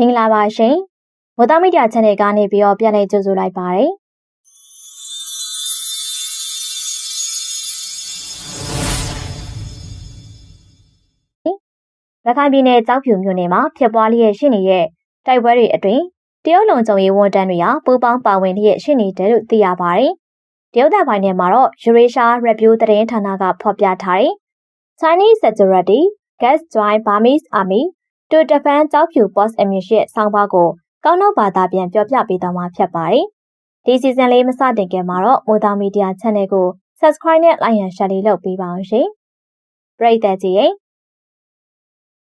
မင်္ဂလာပါရှင်။ဝတ်သားမီဒီယာ channel ကနေပြီးတော့ပြန်လည်ကြိုဆိုလိုက်ပါရစေ။ရခိုင်ပြည်နယ်ကြောက်ဖြူမြို့နယ်မှာဖြစ်ပွားလျက်ရှိနေတဲ့တိုက်ပွဲတွေအတွင်းတရုတ်လုံခြုံရေးဝန်ထမ်းတွေဟာပူးပေါင်းပါဝင်လျက်ရှိနေတယ်လို့သိရပါတယ်။တရုတ်တပ်ပိုင်းထဲမှာတော့ Eurasia Review သတင်းဌာနကဖော်ပြထားတဲ့ Chinese Security Gas Joint Burmese Army တူတဖန်ကြောက်ဖြူ post emission ဆောင်းပါးကိုကောင်းတော့ဘာသာပြန်ပြောပြပေးသွားမှာဖြစ်ပါတယ်။ဒီ season လေးမစတင်ခင်မှာတော့မိုးသားမီဒီယာ channel ကို subscribe နဲ့ like and share လေးလုပ်ပေးပါအောင်ရှင်။ပရိသတ်ကြီးရေ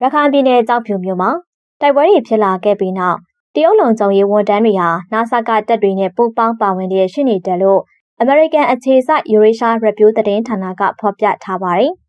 ရခိုင်ပြည်နယ်ကြောက်ဖြူမြို့မှာတိုက်ပွဲတွေဖြစ်လာခဲ့ပြီးနောက်တရုတ်လုံခြုံရေးဝန်ထမ်းတွေဟာ NASA ကတပ်တွေနဲ့ပူးပေါင်းပါဝင်တဲ့ရှိနေတယ်လို့ American အခြေစိုက် Eurasia Review သတင်းဌာနကဖော်ပြထားပါတယ်။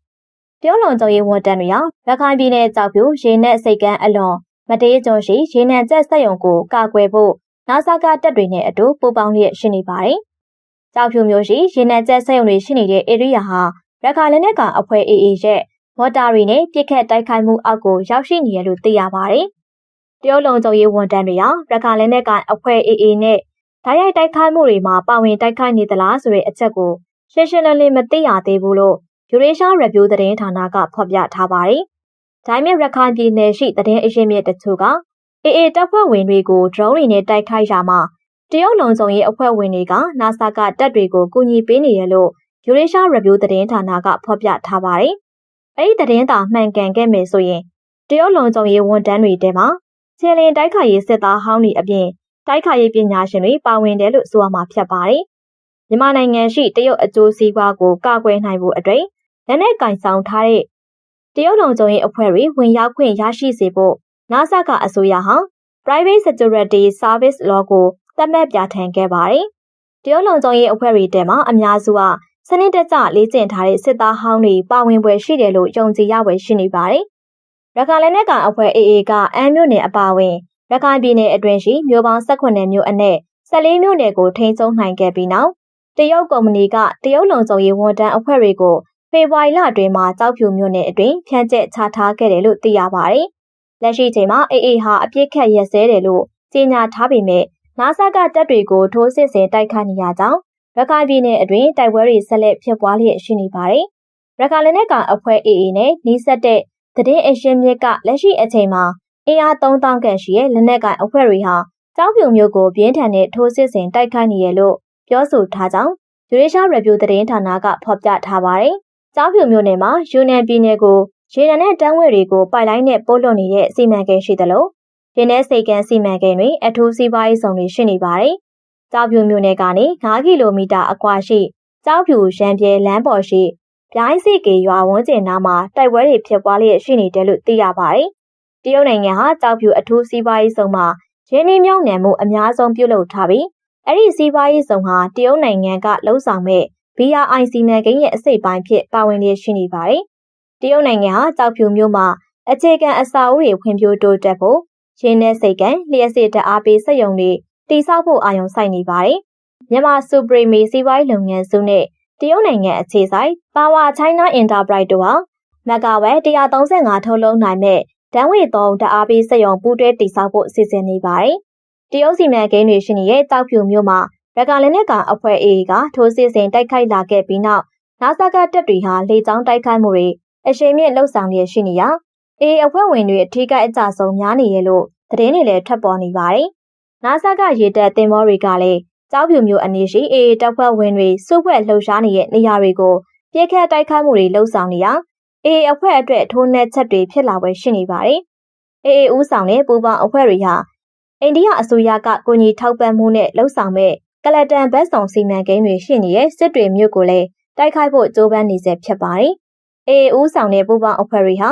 တရုတ်လုံခြုံရေးဝန်တန်းတွေဟာရခိုင်ပြည်နယ်ကြောက်ဖြူရေနက်စိတ်ကမ်းအလွန်မတေးကျွန်းရှိရေနံကျက်စက်ရုံကိုကာကွယ်ဖို့နာဆာကတပ်တွေနဲ့အတူပူးပေါင်းလျက်ရှိနေပါတယ်။ကြောက်ဖြူမျိုးရှိရေနံကျက်စက်ရုံတွေရှိနေတဲ့ဧရိယာဟာရခိုင်လက်နက်ကောင်အဖွဲ့ AA ရဲ့မော်တာတွေနဲ့ပြစ်ခတ်တိုက်ခိုက်မှုအောက်ကိုရောက်ရှိနေရလို့သိရပါတယ်။တရုတ်လုံခြုံရေးဝန်တန်းတွေဟာရခိုင်လက်နက်ကောင်အဖွဲ့ AA နဲ့ဓာတ်ရိုက်တိုက်ခိုက်မှုတွေမှာပါဝင်တိုက်ခိုက်နေသလားဆိုတဲ့အချက်ကိုရှင်းရှင်းလင်းလင်းမသိရသေးဘူးလို့ ယူရေးရှားရဗျူးသတင်းဌာနကဖော်ပြထားပါတယ်။ဒိုင်းမြရခိုင်ပြည်နယ်ရှိသတင်းအရင်းမြစ်တချို့ကအေအေတပ်ဖွဲ့ဝင်တွေကို drone တွေနဲ့တိုက်ခိုက်ရာမှာတရုတ်လုံခြုံရေးအဖွဲ့ဝင်တွေက NASA ကတပ်တွေကိုကူညီပေးနေရလို့ယူရေးရှားရဗျူးသတင်းဌာနကဖော်ပြထားပါတယ်။အဲ့ဒီသတင်းသာမှန်ကန်ခဲ့မယ်ဆိုရင်တရုတ်လုံခြုံရေးဝန်ထမ်းတွေတဲမှာခြေလင်တိုက်ခိုက်ရေးစစ်သားဟောင်းတွေအပြင်တိုက်ခိုက်ရေးပညာရှင်တွေပါဝင်တယ်လို့ဆိုရမှာဖြစ်ပါတယ်။မြန်မာနိုင်ငံရှိတရုတ်အကျိုးစီးပွားကိုကာကွယ်နိုင်ဖို့အတွက် လက်နက်ကင်ဆောင်ထားတဲ့တရုတ်လုံခြုံရေးအဖွဲ့တွေဝင်ရောက်ခွင့်ရရှိစေဖို့ NASA ကအစိုးရဟာ Private Security Service Law ကိုသတ်မှတ်ပြဋ္ဌာန်းခဲ့ပါတယ်။တရုတ်လုံခြုံရေးအဖွဲ့တွေတဲမှာအများစုကစနစ်တကျလေ့ကျင့်ထားတဲ့စစ်သားဟောင်းတွေပါဝင်ပွဲရှိတယ်လို့ယုံကြည်ရပွဲရှိနေပါတယ်။ရခိုင်လက်နက်ကောင်အဖွဲ့ AA ကအမ်းမြို့နယ်အပါအဝင်ရခိုင်ပြည်နယ်အတွင်းရှိမြို့ပေါင်း18မြို့အနက်14မြို့နယ်ကိုထိန်းချုပ်နိုင်ခဲ့ပြီးနောက်တရုတ်ကုမ္ပဏီကတရုတ်လုံခြုံရေးဝန်ထမ်းအဖွဲ့တွေကို ဖေဖော်ဝါရီလအတွင်းမှာကြောက်ဖြူမြို့နယ်အတွင်းဖြန့်ကျက်ချထားခဲ့တယ်လို့သိရပါတယ်။လက်ရှိချိန်မှာအေအေဟာအပြစ်ခတ်ရက်စဲတယ်လို့ကြေညာထားပေမဲ့နာဆာကတပ်တွေကိုထိုးစစ်ဆင်တိုက်ခိုက်နေရကြောင်းရခိုင်ပြည်နယ်အတွင်းတိုက်ပွဲတွေဆက်လက်ဖြစ်ပွားလျက်ရှိနေပါတယ်။ရခိုင်လက်နက်ကောင်အဖွဲ့အေအေနဲ့နှိစက်တဲ့သတင်းအရှင်မြစ်ကလက်ရှိအချိန်မှာအင်အား3000ခန့်ရှိတဲ့လက်နက်ကိုင်အဖွဲ့တွေဟာကြောက်ဖြူမျိုးကိုပြင်းထန်တဲ့ထိုးစစ်ဆင်တိုက်ခိုက်နေရလို့ပြောဆိုထားကြောင်းယူရေးရှားရဗျူသတင်းဌာနကဖော်ပြထားပါတယ် ကျောင်းဖြူမြို့နယ်မှာယူနန်ပြည်နယ်ကိုရေနံနဲ့တန်းဝဲတွေကိုပိုက်လိုင်းနဲ့ပို့လွှတ်နေတဲ့စီမံကိန်းရှိသလိုရင်းနှဲစိတ်ကန်းစီမံကိန်းတွေအထူးစီးပွားရေးဆောင်တွေရှိနေပါတယ်။ကျောင်းဖြူမြို့နယ်ကနေ9ကီလိုမီတာအကွာရှိကျောင်းဖြူရန်ပြဲလမ်းပေါ်ရှိပြိုင်းစီကေရွာဝန်းကျင်နားမှာတိုက်ပွဲတွေဖြစ်ပွားလျက်ရှိနေတယ်လို့သိရပါတယ်။တရုတ်နိုင်ငံဟာကျောက်ဖြူအထူးစီးပွားရေးဆောင်မှာရင်းနှီးမြှုပ်နှံမှုအများဆုံးပြုလုပ်ထားပြီးအဲ့ဒီစီးပွားရေးဆောင်ဟာတရုတ်နိုင်ငံကလှုပ်ဆောင်မဲ့ BRI စီမံကိန်းရဲ့အစိတ်ပိုင်းဖြစ်ပါဝင်လျက်ရှိနေပါတယ်။တရုတ်နိုင်ငံဟာကြောက်ဖြူမြို့မှာအခြေခံအစာအုပ်တွေဖွံ့ဖြိုးတိုးတက်ဖို့ရင်းနဲ့စိတ်ကံလျှက်စစ်တအားပေးစက်ရုံတွေတိစောက်ဖို့အာရုံစိုက်နေပါတယ်။မြန်မာစူပရီမီစီးပွားရေးလုပ်ငန်းစုနဲ့တရုတ်နိုင်ငံအခြေစိုက် Power China Enterprise တို့ဟာမဂါဝက်135ထုတ်လုပ်နိုင်မဲ့ဒန်းဝေသုံးတအားပေးစက်ရုံပူးတွဲတိစောက်ဖို့စီစဉ်နေပါတယ်။တရုတ်စီမံကိန်းတွေရှိနေတဲ့တောက်ဖြူမြို့မှာ ရကလည်းနဲ့ကအဖွဲ့ AA ကထိုးစစ်ဆင်တိုက်ခိုက်လာခဲ့ပြီးနောက်နာဆာကတပ်တွေဟာလေကြောင်းတိုက်ခိုက်မှုတွေအရှိန်မြင့်လှုပ်ဆောင်ရရှိနေရာ AA အဖွဲ့ဝင်တွေအထူးကအကြဆုံးများနေရလို့သတင်းတွေလည်းထွက်ပေါ်နေပါတယ်။နာဆာကရေတပ်တင်မောတွေကလည်းကြောက်ဖြူမျိုးအနည်းရှိ AA တပ်ဖွဲ့ဝင်တွေစုဖွဲ့လှုပ်ရှားနေတဲ့နေရာတွေကိုပြစ်ခတ်တိုက်ခိုက်မှုတွေလှုပ်ဆောင်နေရာ AA အဖွဲ့အတွက်ထိုးနှက်ချက်တွေဖြစ်လာပွဲရှိနေပါတယ်။ AA ဦးဆောင်တဲ့ပူးပေါင်းအဖွဲ့တွေဟာအိန္ဒိယအစိုးရကကိုကြီးထောက်ပံ့မှုနဲ့လှုပ်ဆောင်မဲ့ ကလတန်ဘတ်ဆောင်စီမံကိန်းတွေရှိနေတဲ့စစ်တွေမြို့ကိုလည်းတိုက်ခိုက်ဖို့ကြိုးပမ်းနေစေဖြစ်ပါတယ်။ AA ဦးဆောင်တဲ့ပူးပေါင်းအဖွဲ့တွေဟာ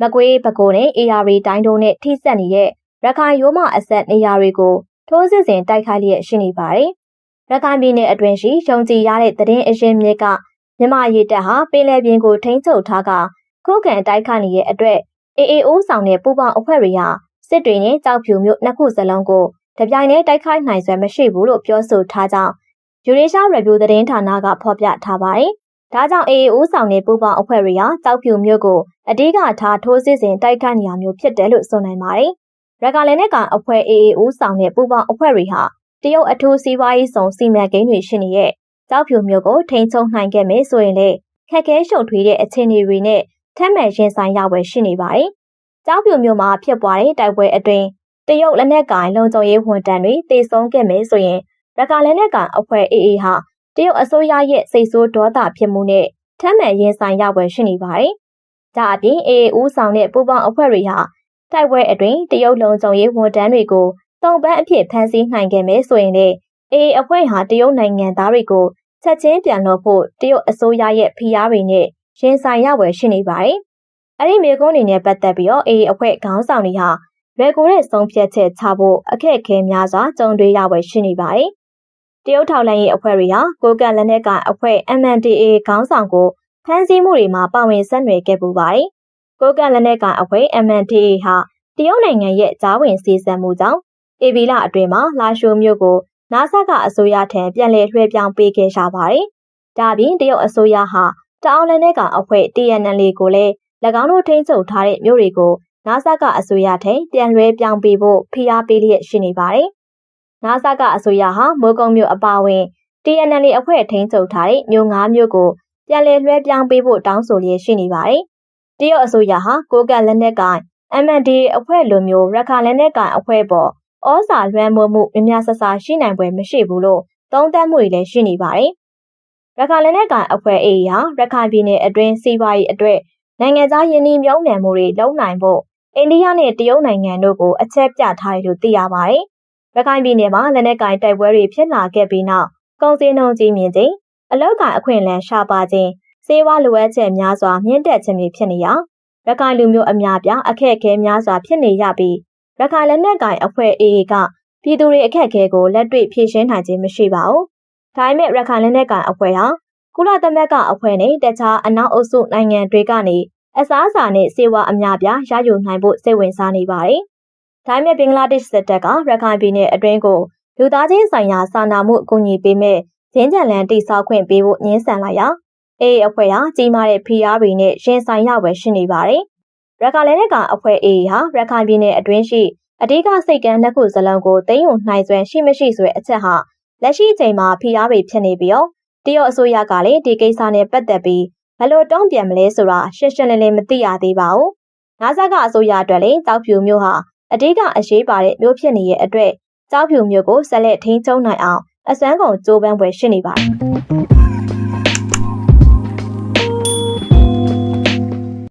မကွေးပဲခူးနဲ့ AR တိုင်းတို့နဲ့ထိစပ်နေတဲ့ရခိုင်ရိုးမအဆက်နေရာတွေကိုထိုးစစ်ဆင်တိုက်ခိုက်လျက်ရှိနေပါတယ်။ရခိုင်ပြည်နယ်အတွင်းရှိယုံကြည်ရတဲ့သတင်းအရင်းမြစ်ကမြမရေတပ်ဟာပင်လယ်ပြင်ကိုထိန်းချုပ်ထားကခုခံတိုက်ခိုက်နေတဲ့အတွက် AAO ဆောင်တဲ့ပူပေါင်းအဖွဲ့တွေဟာစစ်တွေနဲ့ကြောက်ဖြူမြို့နှစ်ခုစလုံးကို တပြိုင်တည်းတိုက်ခိုက်နိုင်စွမ်းမရှိဘူးလို့ပြောဆိုထားကြောင်းယူရေးရှားရဗျူသတင်းဌာနကဖော်ပြထားပါတယ်။ဒါကြောင့် AA ဦးဆောင်တဲ့ပူပေါင်းအဖွဲ့တွေဟာကြောက်ဖြူမြို့ကိုအဓိကထားထိုးစစ်ဆင်တိုက်ခိုက်နေရမျိုးဖြစ်တယ်လို့ဆိုနိုင်ပါတယ်။ရကလည်းနဲ့ကအဖွဲ့ AA ဦးဆောင်တဲ့ပူးပေါင်းအဖွဲ့တွေဟာတရုတ်အထူးစီးပွားရေးဆောင်စီမံကိန်းတွေရှိနေတဲ့ကြောက်ဖြူမျိုးကိုထိန်းချုပ်နိုင်ခဲ့မယ်ဆိုရင်လေခက်ခဲရှုပ်ထွေးတဲ့အခြေအနေတွေနဲ့ထက်မှန်ရင်ဆိုင်ရဝယ်ရှိနေပါတယ်။ကြောက်ဖြူမျိုးမှာဖြစ်ပွားတဲ့တိုက်ပွဲအတွင်း တရုတ်လက်နက်ကင်လုံခြုံရေးဝန်တန်းတွေတေဆုံးခဲ့မယ်ဆိုရင်ရကလည်းနဲ့ကအဖွဲ့ AA ဟာတရုတ်အစိုးရရဲ့စိတ်ဆိုးဒေါသဖြစ်မှုနဲ့ထမ်းမှန်ရင်ဆိုင်ရပွဲရှိနေပါတယ်။ဒါအပြင် AA ဦးဆောင်တဲ့ပူးပေါင်းအဖွဲ့တွေဟာတိုက်ပွဲအတွင်းတရုတ်လုံခြုံရေးဝန်တန်းတွေကိုတုံပန်းအဖြစ်ဖမ်းဆီးနိုင်ခဲ့မယ်ဆိုရင်လေ AA အဖွဲ့ဟာတရုတ်နိုင်ငံသားတွေကိုချက်ချင်းပြန်လို့ဖို့တရုတ်အစိုးရရဲ့ဖိအားတွေနဲ့ရင်ဆိုင်ရပွဲရှိနေပါတယ်။အဲ့ဒီမြေကုန်းတွေနဲ့ပတ်သက်ပြီးတော့ AA အဖွဲ့ခေါင်းဆောင်တွေဟာ လွယ်ကူတဲ့ဆုံးဖြတ်ချက်ချဖို့အခက်အခဲများစွာကြုံတွေ့ရပွဲရှိနေပါတယ်။တရုတ်ထောက်လှမ်းရေးအဖွဲ့တွေဟာကိုကန့်လက်နက်ကအဖွဲ့ MNDAA ခေါင်းဆောင်ကိုဖမ်းဆီးမှုတွေမှာပါဝင်ဆက်နွယ်ခဲ့ပူပါတယ်။ကိုကန့်လက်နက်ကအဖွဲ့ MNDAA ဟာတရုတ်နိုင်ငံရဲ့ဂျားဝင်စီစံမှုကြောင့်အေဗီလာအတွင်းမှာလာရှိုမျိုးကိုနာဆာကအစိုးရထံပြန်လည်လွှဲပြောင်းပေးခဲ့ရပါတယ်။ဒါပြင်တရုတ်အစိုးရဟာတအောင်လက်နက်ကအဖွဲ့ TNL ကိုလည်း၎င်းတို့ထိန်းချုပ်ထားတဲ့မြို့တွေကို နာဆာကအစိုးရထံပြန်လွှဲပြောင်းပေးဖို့ဖိအားပေးလျက်ရှိနေပါတယ်။နာဆာကအစိုးရဟာမိုးကုံမြို့အပါအဝင် TNL အဖွဲ့ထိန်းချုပ်ထားတဲ့မြို့၅မြို့ကိုပြန်လည်လွှဲပြောင်းပေးဖို့တောင်းဆိုလျက်ရှိနေပါတယ်။တရုတ်အစိုးရဟာကိုကလက်နက်ကင် MND အဖွဲ့လိုမျိုးရခိုင်လက်နက်ကင်အဖွဲ့ပေါ်ဩဇာလွှမ်းမိုးမှုမြများဆဆရှိနိုင်ပွဲမရှိဘူးလို့သုံးသပ်မှုတွေလည်းရှိနေပါတယ်။ရခိုင်လက်နက်ကင်အဖွဲ့ AA ဟာရခိုင်ပြည်နယ်အတွင်းစီးပွားရေးအတွက်နိုင်ငံသားယင်းနှမြုံနှံမှုတွေလုပ်နိုင်ဖို့ အိန္ဒိယနဲ့တရုတ်နိုင်ငံတို့ကိုအချက်ပြထားတယ်လို့သိရပါတယ်။ရခိုင်ပြည်နယ်မှာလက်နက်ကင်တိုက်ပွဲတွေဖြစ်လာခဲ့ပြီးနောက်ကုန်စည်နှုန်းကြီးမြင့်ခြင်းအလောက်ကန်အခွင့်အလမ်းရှားပါခြင်းစေဝါလိုအပ်ချက်များစွာမြင့်တက်ခြင်းတွေဖြစ်နေရရခိုင်လူမျိုးအများပြားအခက်အခဲများစွာဖြစ်နေရပြီးရခိုင်လက်နက်ကင်အဖွဲ့ AA ကပြည်သူတွေအခက်အခဲကိုလက်တွေ့ဖြေရှင်းနိုင်ခြင်းမရှိပါဘူး။ဒါပေမဲ့ရခိုင်လက်နက်ကင်အဖွဲ့ဟာကုလသမဂ္ဂအဖွဲ့နဲ့တခြားအနောက်အုပ်စုနိုင်ငံတွေကနေ အစားအစာနဲ့စေဝါအများပြားရယူနိုင်ဖို့စိတ်ဝင်စားနေပါတယ်။ဒါပေမဲ့ဘင်္ဂလားဒေ့ရှ်စစ်တပ်ကရခိုင်ပြည်နယ်အတွင်းကိုလူသားချင်းဆိုင်ရာစာနာမှုအကူအညီပေးမဲ့ရင်းကြံလန်တိစောက်ခွင့်ပေးဖို့ညှင်းဆန်လိုက်ရာအေးအဖွဲ့ဟာကြီးမားတဲ့ဖိအားတွေနဲ့ရင်ဆိုင်ရဝယ်ရှိနေပါတယ်။ရခိုင်လက်နက်ကအဖွဲ့အေးဟာရခိုင်ပြည်နယ်အတွင်းရှိအဓိကစိတ်ကမ်းနှစ်ခုစလုံးကိုသိမ်းယူနိုင်စွမ်းရှိမရှိဆိုတဲ့အချက်ဟာလက်ရှိအချိန်မှာဖိအားတွေဖြစ်နေပြီးတော့တရုတ်အစိုးရကလည်းဒီကိစ္စနဲ့ပတ်သက်ပြီး ဘယ်လိုတုံ့ပြန်မလဲဆိုတာရှင်းရှင်းလင်းလင်းမသိရသေးပါဘူး။ငါးဆက်ကအစိုးရအတွက်လည်းတောက်ဖြူမျိုးဟာအဓိကအရေးပါတဲ့မျိုးဖြစ်နေတဲ့အတွက်ကြောက်ဖြူမျိုးကိုဆက်လက်ထိန်းချုပ်နိုင်အောင်အစွမ်းကုန်ကြိုးပမ်းပွဲရှိနေပါတယ်